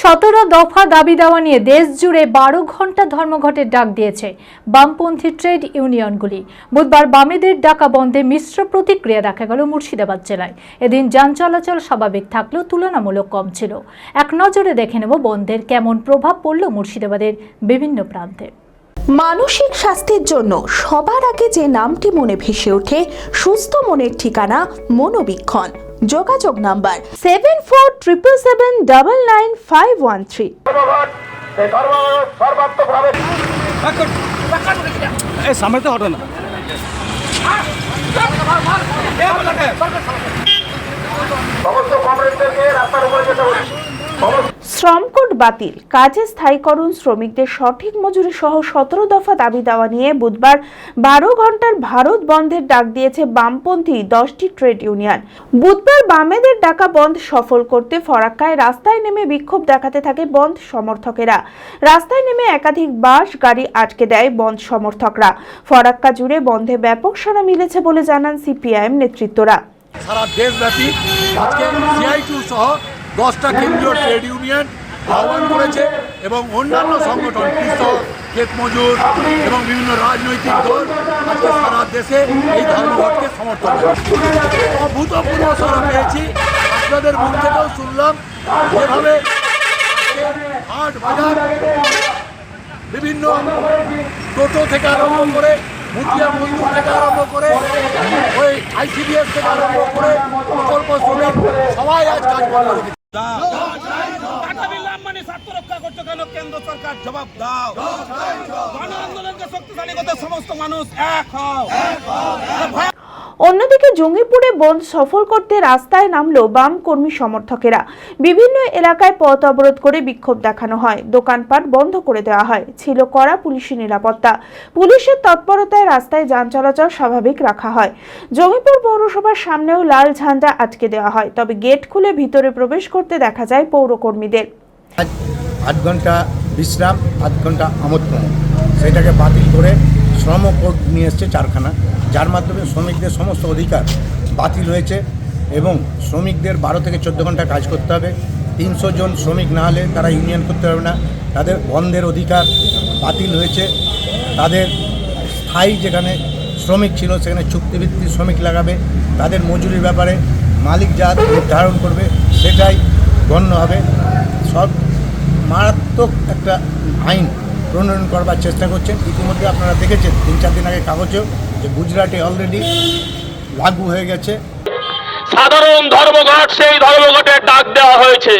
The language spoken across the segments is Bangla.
সতেরো দফা দাবি দেওয়া নিয়ে দেশ জুড়ে বারো ঘণ্টা ধর্মঘটের ডাক দিয়েছে বামপন্থী ট্রেড ইউনিয়নগুলি। বুধবার বামেদের ডাকা বন্ধে মিশ্র প্রতিক্রিয়া দেখা গেল মুর্শিদাবাদ জেলায়। এদিন যান চলাচল স্বাভাবিক থাকলেও তুলনামূলক কম ছিল। এক নজরে দেখে নেব বন্ধের কেমন প্রভাব পড়ল মুর্শিদাবাদের বিভিন্ন প্রান্তে। মানসিক স্বাস্থ্যের জন্য সবার আগে যে নামটি মনে ভেসে ওঠে, সুস্থ মনের ঠিকানা মনোবীক্ষণ। যোগাযোগ number seven four triple seven double nine five one three সামনে তো হটো না। সমস্ত কংগ্রেসদেরকে রাস্তার উপরে যেতে বাতিল। কাজে স্থায়ীকরণ শ্রমিকদের সঠিক মজুরি সহ সতেরো দফা দাবি দেওয়া নিয়ে বুধবার বারো ঘণ্টার ভারত বন্ধের ডাক দিয়েছে বামপন্থী দশটি ট্রেড ইউনিয়ন। বুধবার বামেদের ডাকা বন্ধ সফল করতে ফরাক্কায় রাস্তায় নেমে বিক্ষোভ দেখাতে থাকে বন্ধ সমর্থকেরা। রাস্তায় নেমে একাধিক বাস, গাড়ি আটকে দেয় বন্ধ সমর্থকরা। ফরাক্কা জুড়ে বন্ধে ব্যাপক সাড়া মিলেছে বলে জানান সিপিআইএম নেতৃত্বরা। সারা দেশব্যাপী আজকে সিআইটিউ সহ দশটা কেন্দ্রীয় ট্রেড ইউনিয়ন আহ্বান করেছে এবং অন্যান্য সংগঠন, কৃষক, ক্ষেত মজুর এবং বিভিন্ন রাজনৈতিক দল আজকে সারা দেশে এই ধর্মঘটকে সমর্থন জানাচ্ছে অভূতপূর্ব সারা পেয়েছি, আপনাদের মুখ থেকেও শুনলাম যেভাবে হাট বাজার বিভিন্ন টোটো থেকে আরম্ভ করে মুখিয়া মন্দির থেকে আরম্ভ করে, ওই আইসিডিএস থেকে আরম্ভ করে, প্রকল্প শ্রমিক সবাই আজ কাজ বন্ধ রেখেছে। স্বার্থ রক্ষা করছ কেন? কেন্দ্র সরকার জবাব দাও। গণ আন্দোলনকে শক্তিশালী করতে সমস্ত মানুষ এক হও। অন্যদিকে জঙ্গিপুরে বন্ধ সফল করতে রাস্তায় নামলো বাম কর্মী সমর্থকেরা। বিভিন্ন এলাকায় পথ অবরোধ করে বিক্ষোভ দেখানো হয়। দোকানপাট বন্ধ করে দেওয়া হয়। ছিল কড়া পুলিশি নিরাপত্তা। পুলিশের তৎপরতায় রাস্তায় যান চলাচল স্বাভাবিক রাখা হয়। জঙ্গিপুর পৌরসভার সামনেও লাল ঝান্ডা আটকে দেওয়া হয়। তবে গেট খুলে ভিতরে প্রবেশ করতে দেখা যায় পৌরকর্মীদের। আধ ঘণ্টা বিশ্রাম আধ ঘণ্টা আমোদ প্রমোদ। সেটাকে বাতিল করে শ্রম কোড নিয়ে এসছে চারখানা, যার মাধ্যমে শ্রমিকদের সমস্ত অধিকার বাতিল হয়েছে এবং শ্রমিকদের বারো থেকে চোদ্দ ঘণ্টা কাজ করতে হবে। তিনশো জন শ্রমিক না হলে তারা ইউনিয়ন করতে পারবে না। তাদের বন্ধের অধিকার বাতিল হয়েছে। তাদের স্থায়ী যেখানে শ্রমিক ছিল, সেখানে চুক্তিভিত্তিক শ্রমিক লাগাবে। তাদের মজুরির ব্যাপারে মালিক যা নির্ধারণ করবে, সেটাই গণ্য হবে। সব মারাত্মক একটা আইন প্রণয়ন করবার চেষ্টা করছেন। ইতিমধ্যে আপনারা দেখেছেন তিন চার দিন আগে কাগজেও যে গুজরাটে অলরেডি লাগু হয়ে গেছে। সাধারণ ধর্মঘট সেই ধর্মঘটের ডাক দেওয়া হয়েছে।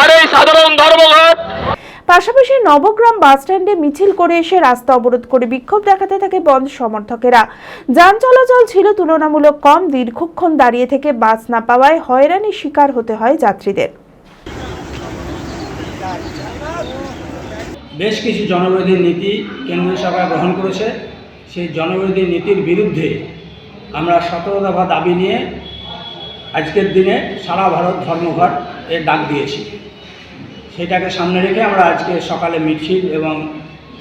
আর এই সাধারণ ধর্মঘট পাশাপাশি নবগ্রাম বাসস্ট্যান্ডে মিছিল করে এসে রাস্তা অবরোধ করে বিক্ষোভ দেখাতে থাকে বন্ধ সমর্থকেরা। যান চলাচল ছিল তুলনামূলক কম দীর্ঘক্ষণ দাঁড়িয়ে থেকে বাস না পাওয়ায় হয়রানির শিকার হতে হয় যাত্রীদের। বেশ কিছু জনবিরোধী নীতি কেন্দ্রীয় সরকার গ্রহণ করেছে। সেই জনবিরোধী নীতির বিরুদ্ধে আমরা সতেরো দফা দাবি নিয়ে আজকের দিনে সারা ভারত ধর্মঘট এর ডাক দিয়েছি। সেটাকে সামনে রেখে আমরা আজকে সকালে মিছিল এবং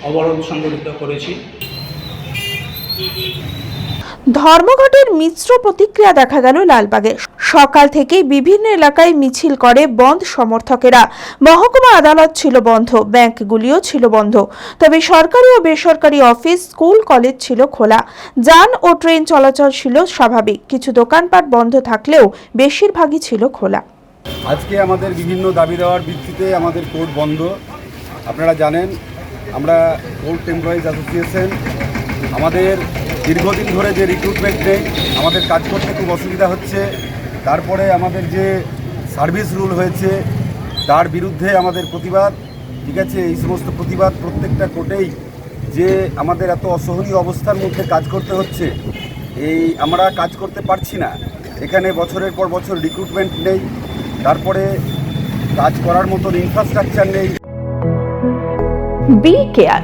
অবরোধ সংগঠিত করেছি। ধর্মঘটের মিশ্র প্রতিক্রিয়া দেখা গেল লালবাগে। সকাল থেকেই বিভিন্ন এলাকায় মিছিল করে বন্ধ সমর্থকেরা। মহকুমা আদালত ছিল বন্ধ, ব্যাংকগুলিও ছিল বন্ধ। তবে সরকারি ও বেসরকারি অফিস, স্কুল, কলেজ ছিল খোলা। যান ও ট্রেন চলাচল ছিল স্বাভাবিক। কিছু দোকানপাট বন্ধ থাকলেও বেশিরভাগই ছিল খোলা। আজকে আমাদের বিভিন্ন দাবি দেওয়ার ভিত্তিতে আমাদের কোর্ট বন্ধ। আপনারা জানেন, আমরা কোর্ট এমপ্লয়িজ অ্যাসোসিয়েশন। আমাদের দীর্ঘদিন ধরে যে রিক্রুটমেন্ট নেই, আমাদের কাজ করতে খুব অসুবিধা হচ্ছে। তারপরে আমাদের যে সার্ভিস রুল হয়েছে, তার বিরুদ্ধে আমাদের প্রতিবাদ, ঠিক আছে? এই সমস্ত প্রতিবাদ প্রত্যেকটা কোর্টেই যে আমাদের এত অসহনীয় অবস্থার মধ্যে কাজ করতে হচ্ছে, এই আমরা কাজ করতে পারছি না। এখানে বছরের পর বছর রিক্রুটমেন্ট নেই, তারপরে কাজ করার মতন ইনফ্রাস্ট্রাকচার নেই। B care